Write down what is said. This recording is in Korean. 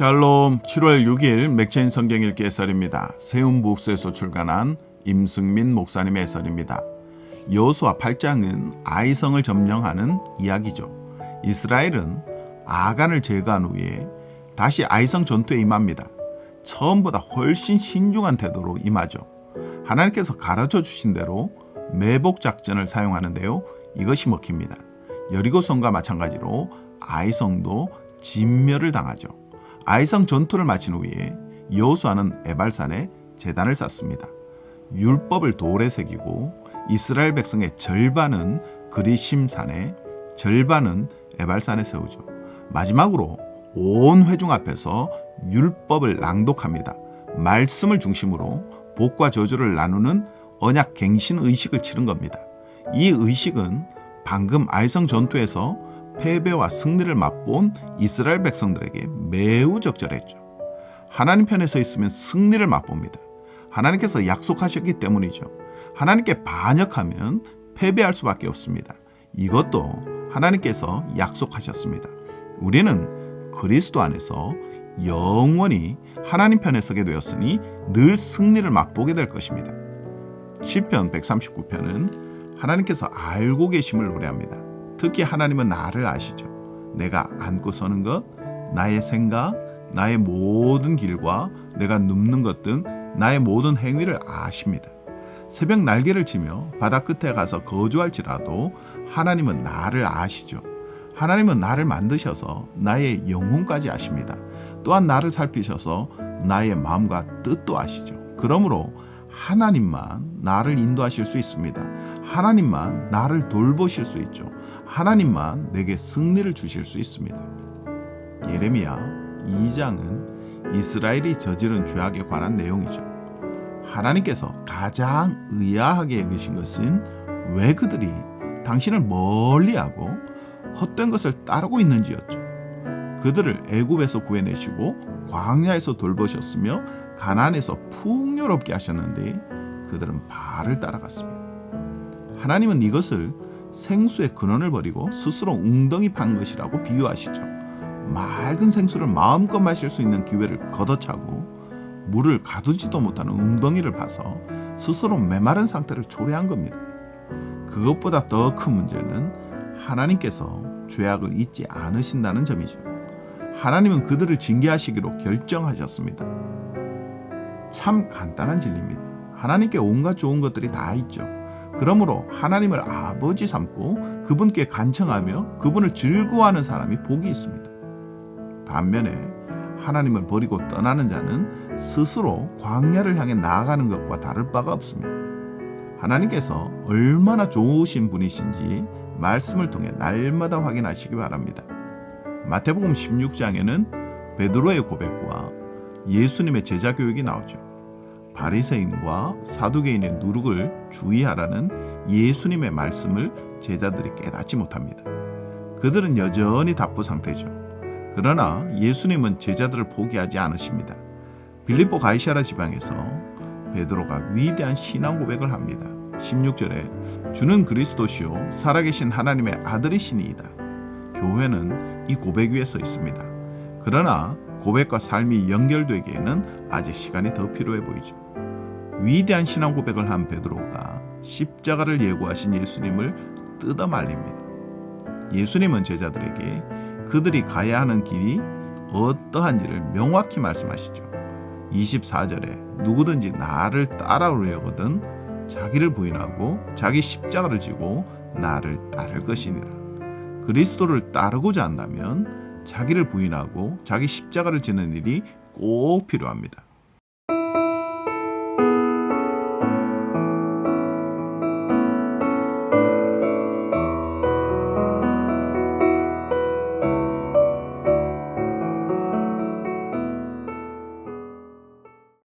샬롬 7월 6일 맥체인 성경 읽기 해설입니다. 세운북스에서 출간한 임승민 목사님의 해설입니다. 여호수아 8장은 아이성을 점령하는 이야기죠. 이스라엘은 아간을 제거한 후에 다시 아이성 전투에 임합니다. 처음보다 훨씬 신중한 태도로 임하죠. 하나님께서 가르쳐 주신 대로 매복 작전을 사용하는데요. 이것이 먹힙니다. 여리고성과 마찬가지로 아이성도 진멸을 당하죠. 아이성 전투를 마친 후에 여호수아는 에발산에 재단을 쌓습니다. 율법을 돌에 새기고 이스라엘 백성의 절반은 그리심산에 절반은 에발산에 세우죠. 마지막으로 온 회중 앞에서 율법을 낭독합니다. 말씀을 중심으로 복과 저주를 나누는 언약 갱신 의식을 치른 겁니다. 이 의식은 방금 아이성 전투에서 패배와 승리를 맛본 이스라엘 백성들에게 매우 적절했죠. 하나님 편에 서 있으면 승리를 맛봅니다. 하나님께서 약속하셨기 때문이죠. 하나님께 반역하면 패배할 수밖에 없습니다. 이것도 하나님께서 약속하셨습니다. 우리는 그리스도 안에서 영원히 하나님 편에 서게 되었으니 늘 승리를 맛보게 될 것입니다. 시편 139편은 하나님께서 알고 계심을 노래합니다. 특히 하나님은 나를 아시죠. 내가 앉고 서는 것, 나의 생각, 나의 모든 길과 내가 눕는 것 등 나의 모든 행위를 아십니다. 새벽 날개를 치며 바다 끝에 가서 거주할지라도 하나님은 나를 아시죠. 하나님은 나를 만드셔서 나의 영혼까지 아십니다. 또한 나를 살피셔서 나의 마음과 뜻도 아시죠. 그러므로 하나님만 나를 인도하실 수 있습니다. 하나님만 나를 돌보실 수 있죠. 하나님만 내게 승리를 주실 수 있습니다. 예레미야 2장은 이스라엘이 저지른 죄악에 관한 내용이죠. 하나님께서 가장 의아하게 여기신 것은 왜 그들이 당신을 멀리하고 헛된 것을 따르고 있는지였죠. 그들을 애굽에서 구해내시고 광야에서 돌보셨으며 가나안에서 풍요롭게 하셨는데 그들은 바를 따라갔습니다. 하나님은 이것을 생수의 근원을 버리고 스스로 웅덩이 판 것이라고 비유하시죠. 맑은 생수를 마음껏 마실 수 있는 기회를 걷어차고 물을 가두지도 못하는 웅덩이를 봐서 스스로 메마른 상태를 초래한 겁니다. 그것보다 더 큰 문제는 하나님께서 죄악을 잊지 않으신다는 점이죠. 하나님은 그들을 징계하시기로 결정하셨습니다. 참 간단한 진리입니다. 하나님께 온갖 좋은 것들이 다 있죠. 그러므로 하나님을 아버지 삼고 그분께 간청하며 그분을 즐거워하는 사람이 복이 있습니다. 반면에 하나님을 버리고 떠나는 자는 스스로 광야를 향해 나아가는 것과 다를 바가 없습니다. 하나님께서 얼마나 좋으신 분이신지 말씀을 통해 날마다 확인하시기 바랍니다. 마태복음 16장에는 베드로의 고백과 예수님의 제자 교육이 나오죠. 바리새인과 사두개인의 누룩을 주의하라는 예수님의 말씀을 제자들이 깨닫지 못합니다. 그들은 여전히 답부 상태죠. 그러나 예수님은 제자들을 포기하지 않으십니다. 빌립보 가이샤라 지방에서 베드로가 위대한 신앙 고백을 합니다. 16절에 주는 그리스도시요 살아계신 하나님의 아들이시니이다. 교회는 이 고백 위에 서 있습니다. 그러나 고백과 삶이 연결되기에는 아직 시간이 더 필요해 보이죠. 위대한 신앙 고백을 한 베드로가 십자가를 예고하신 예수님을 뜯어 말립니다. 예수님은 제자들에게 그들이 가야 하는 길이 어떠한지를 명확히 말씀하시죠. 24절에 누구든지 나를 따라오려거든 자기를 부인하고 자기 십자가를 지고 나를 따를 것이니라. 그리스도를 따르고자 한다면 자기를 부인하고 자기 십자가를 지는 일이 꼭 필요합니다.